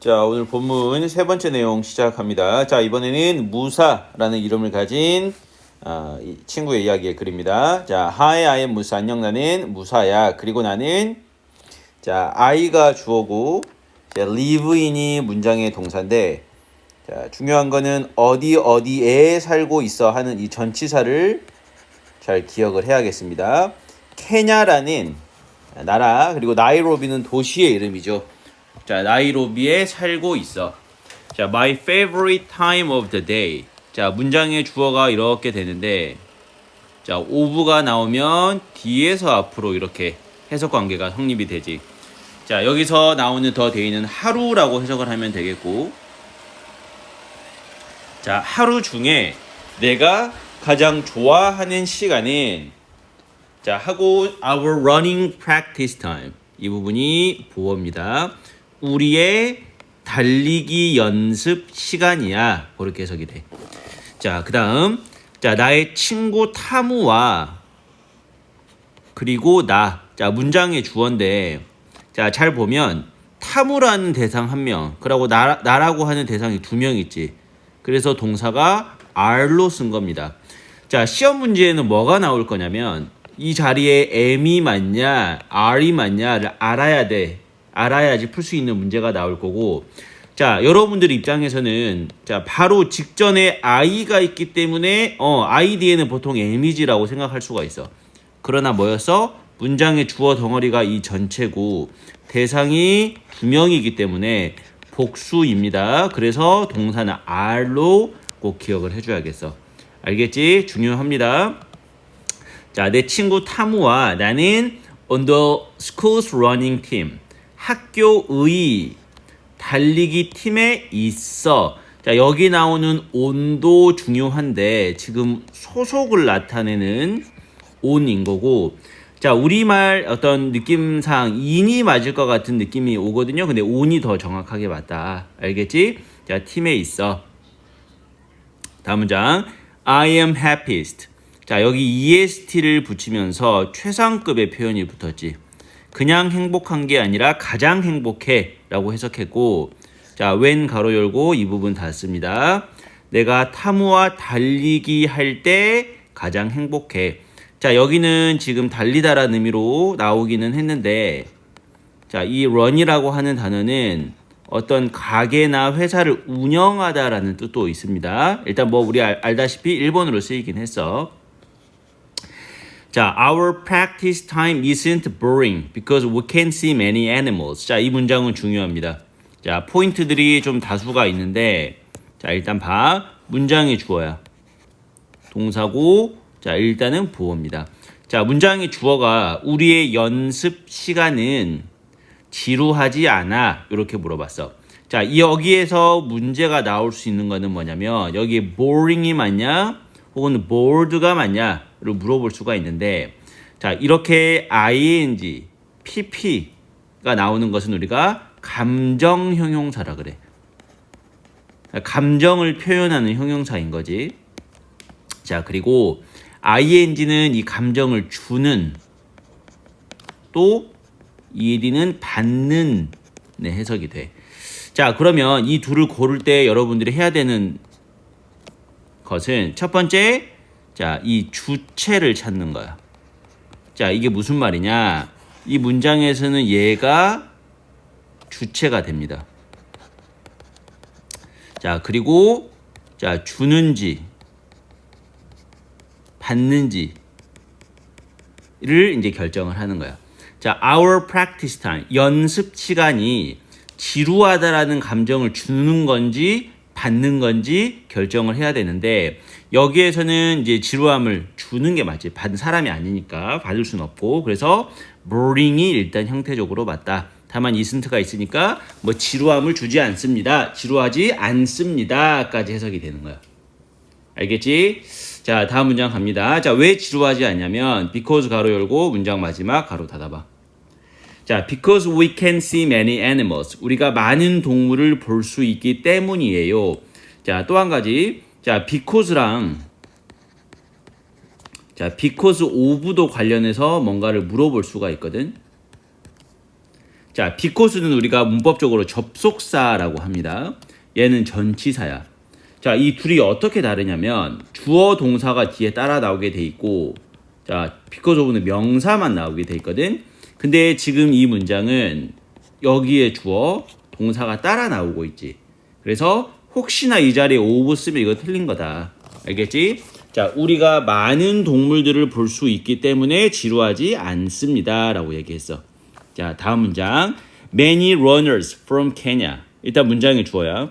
자, 오늘 본문 세 번째 내용 시작합니다. 자, 이번에는 무사라는 이름을 가진 아, 이 친구의 이야기의 글입니다. 자, I am 무사. 안녕, 나는 무사야. 그리고 나는 자, I가 주어고 자, live인이 문장의 동사인데 자, 중요한 거는 어디 어디에 살고 있어 하는 이 전치사를 잘 기억을 해야겠습니다. 케냐라는 나라 그리고 나이로비는 도시의 이름이죠. 자, 나이로비에 살고 있어. 자, my favorite time of the day. 자, 문장의 주어가 이렇게 되는데 자, of가 나오면 뒤에서 앞으로 이렇게 해석 관계가 성립이 되지. 자, 여기서 나오는 더 데이는 하루라고 해석을 하면 되겠고 자, 하루 중에 내가 가장 좋아하는 시간은 자, 하고 our running practice time. 이 부분이 보어입니다. 우리의 달리기 연습 시간이야. 그렇게 해석이 돼. 자, 그 다음 자, 나의 친구 타무와 그리고 나. 자, 문장의 주어인데 자, 잘 보면 타무라는 대상 한 명, 그리고 나, 나라고 하는 대상이 두 명 있지. 그래서 동사가 are로 쓴 겁니다. 자, 시험 문제에는 뭐가 나올 거냐면 이 자리에 am이 맞냐, are이 맞냐를 알아야 돼. 알아야지 풀 수 있는 문제가 나올 거고. 자, 여러분들 입장에서는 자, 바로 직전에 i가 있기 때문에 어, i 뒤에는 보통 am이지라고 생각할 수가 있어. 그러나 뭐였어? 문장의 주어 덩어리가 이 전체고 대상이 두 명이기 때문에 복수입니다. 그래서 동사는 are로 꼭 기억을 해줘야겠어. 알겠지? 중요합니다. 자, 내 친구 타무와 나는 on the school's running team. 학교의 달리기 팀에 있어. 자, 여기 나오는 온도 중요한데 지금 소속을 나타내는 온인 거고 자, 우리말 어떤 느낌상 인이 맞을 것 같은 느낌이 오거든요. 근데 온이 더 정확하게 맞다. 알겠지? 자, 팀에 있어. 다음 문장. I am happiest. 자, 여기 est를 붙이면서 최상급의 표현이 붙었지. 그냥 행복한 게 아니라 가장 행복해 라고 해석했고, 자, when 가로 열고 이 부분 닫습니다. 내가 타무와 달리기 할 때 가장 행복해. 자, 여기는 지금 달리다라는 의미로 나오기는 했는데, 자, 이 run이라고 하는 단어는 어떤 가게나 회사를 운영하다라는 뜻도 있습니다. 일단 뭐 우리 알, 알다시피 일본어로 쓰이긴 했어. 자, our practice time isn't boring because we can see many animals. 자, 이 문장은 중요합니다. 자, 포인트들이 좀 다수가 있는데, 자, 일단 봐. 문장이 주어야. 동사고, 자, 일단은 보어입니다. 자, 문장의 주어가 우리의 연습 시간은 지루하지 않아. 이렇게 물어봤어. 자, 여기에서 문제가 나올 수 있는 거는 뭐냐면, 여기 boring이 맞냐? 혹은 bored가 맞냐? 를 물어볼 수가 있는데, 자, 이렇게 ing, pp가 나오는 것은 우리가 감정 형용사라 그래. 감정을 표현하는 형용사인 거지. 자, 그리고 ing는 이 감정을 주는 또 ed는 받는 네, 해석이 돼. 자, 그러면 이 둘을 고를 때 여러분들이 해야 되는 것은 첫 번째, 자, 이 주체를 찾는 거야. 자, 이게 무슨 말이냐? 이 문장에서는 얘가 주체가 됩니다. 자, 그리고 자, 주는지 받는지를 이제 결정을 하는 거야. 자, our practice time 연습 시간이 지루하다라는 감정을 주는 건지 받는 건지 결정을 해야 되는데 여기에서는 이제 지루함을 주는 게 맞지 받은 사람이 아니니까 받을 수는 없고 그래서 boring이 일단 형태적으로 맞다. 다만 이슨트가 있으니까 뭐 지루함을 주지 않습니다. 지루하지 않습니다까지 해석이 되는 거야. 알겠지? 자, 다음 문장 갑니다. 자, 왜 지루하지 않냐면 because 가로 열고 문장 마지막 가로 닫아봐. 자, because we can see many animals. 우리가 많은 동물을 볼 수 있기 때문이에요. 자, 또 한 가지. 자, because랑 자, because of도 관련해서 뭔가를 물어볼 수가 있거든. 자, 비코스는 우리가 문법적으로 접속사라고 합니다. 얘는 전치사야. 자, 이 둘이 어떻게 다르냐면 주어 동사가 뒤에 따라 나오게 돼 있고 자, 비코스 오브는 명사만 나오게 돼 있거든. 근데 지금 이 문장은 여기에 주어 동사가 따라 나오고 있지. 그래서 혹시나 이 자리에 오브 쓰면 이거 틀린 거다. 알겠지? 자, 우리가 많은 동물들을 볼 수 있기 때문에 지루하지 않습니다. 라고 얘기했어. 자, 다음 문장. Many runners from Kenya. 일단 문장이 주어야.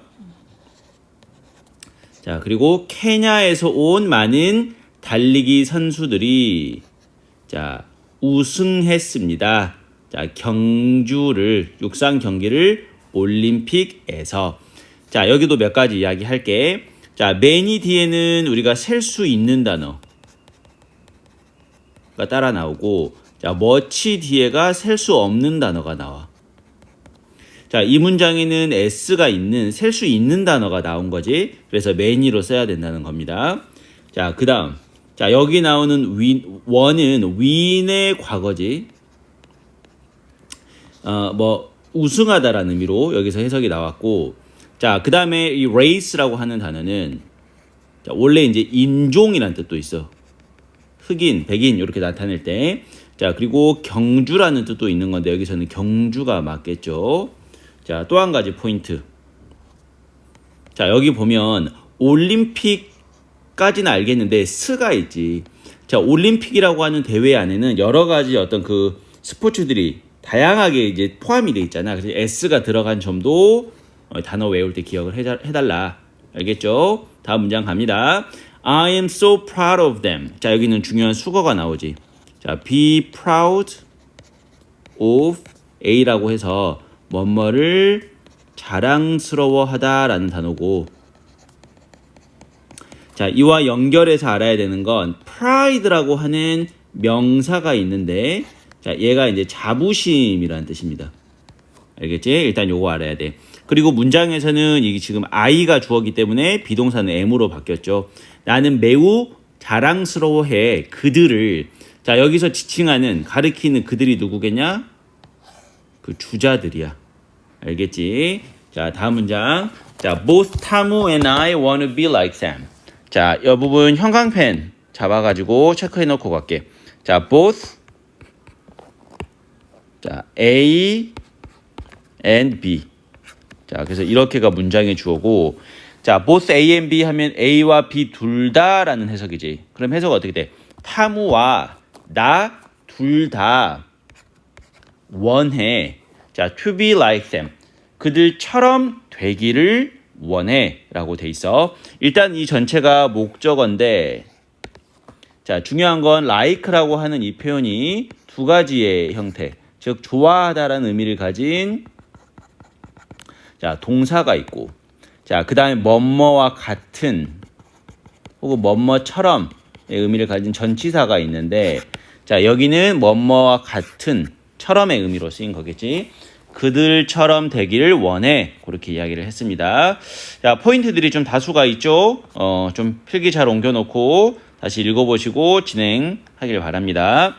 자, 그리고 케냐에서 온 많은 달리기 선수들이 자, 우승했습니다. 자, 경주를 육상 경기를 올림픽에서 자, 여기도 몇 가지 이야기 할게. 자, many 뒤에는 우리가 셀 수 있는 단어가 따라 나오고 자, much 뒤에가 셀 수 없는 단어가 나와. 자, 이 문장에는 s가 있는 셀 수 있는 단어가 나온 거지. 그래서 many로 써야 된다는 겁니다. 자, 그다음. 자, 여기 나오는 win 원은 win의 과거지. 어, 뭐 우승하다라는 의미로 여기서 해석이 나왔고 자, 그 다음에 이 race라고 하는 단어는 자, 원래 이제 인종이라는 뜻도 있어. 흑인, 백인 이렇게 나타낼 때. 자, 그리고 경주라는 뜻도 있는 건데 여기서는 경주가 맞겠죠. 자, 또 한 가지 포인트. 자, 여기 보면 올림픽 까지는 알겠는데 스가 있지. 자, 올림픽이라고 하는 대회 안에는 여러 가지 어떤 그 스포츠들이 다양하게 이제 포함이 돼 있잖아. 그래서 S가 들어간 점도 어, 단어 외울 때 기억을 해달라. 알겠죠? 다음 문장 갑니다. I am so proud of them. 자, 여기는 중요한 수거가 나오지. 자, be proud of A라고 해서 뭐뭐를 자랑스러워하다라는 단어고 자, 이와 연결해서 알아야 되는 건 pride라고 하는 명사가 있는데 자, 얘가 이제 자부심이라는 뜻입니다. 알겠지? 일단 요거 알아야 돼. 그리고 문장에서는 이게 지금 I가 주어기 때문에 비동사는 M으로 바뀌었죠. 나는 매우 자랑스러워해 그들을 자 여기서 지칭하는 가리키는 그들이 누구겠냐? 그 주자들이야. 알겠지? 자 다음 문장. 자 both 타무 and I wanna be like Sam. 자 이 부분 형광펜 잡아가지고 체크해 놓고 갈게. 자 both 자 A and B. 자, 그래서 이렇게가 문장의 주어고 자, both A and B 하면 A와 B 둘 다라는 해석이지. 그럼 해석 어떻게 돼? 타무와 나 둘 다 원해. 자, to be like them. 그들처럼 되기를 원해라고 돼 있어. 일단 이 전체가 목적어인데 자, 중요한 건 like라고 하는 이 표현이 두 가지의 형태. 즉 좋아하다라는 의미를 가진 자, 동사가 있고 자, 그다음에 뭐뭐와 같은 혹은 뭐뭐처럼의 의미를 가진 전치사가 있는데 자, 여기는 뭐뭐와 같은 처럼의 의미로 쓰인 거겠지. 그들처럼 되기를 원해. 그렇게 이야기를 했습니다. 자, 포인트들이 좀 다수가 있죠. 어, 좀 필기 잘 옮겨 놓고 다시 읽어 보시고 진행하길 바랍니다.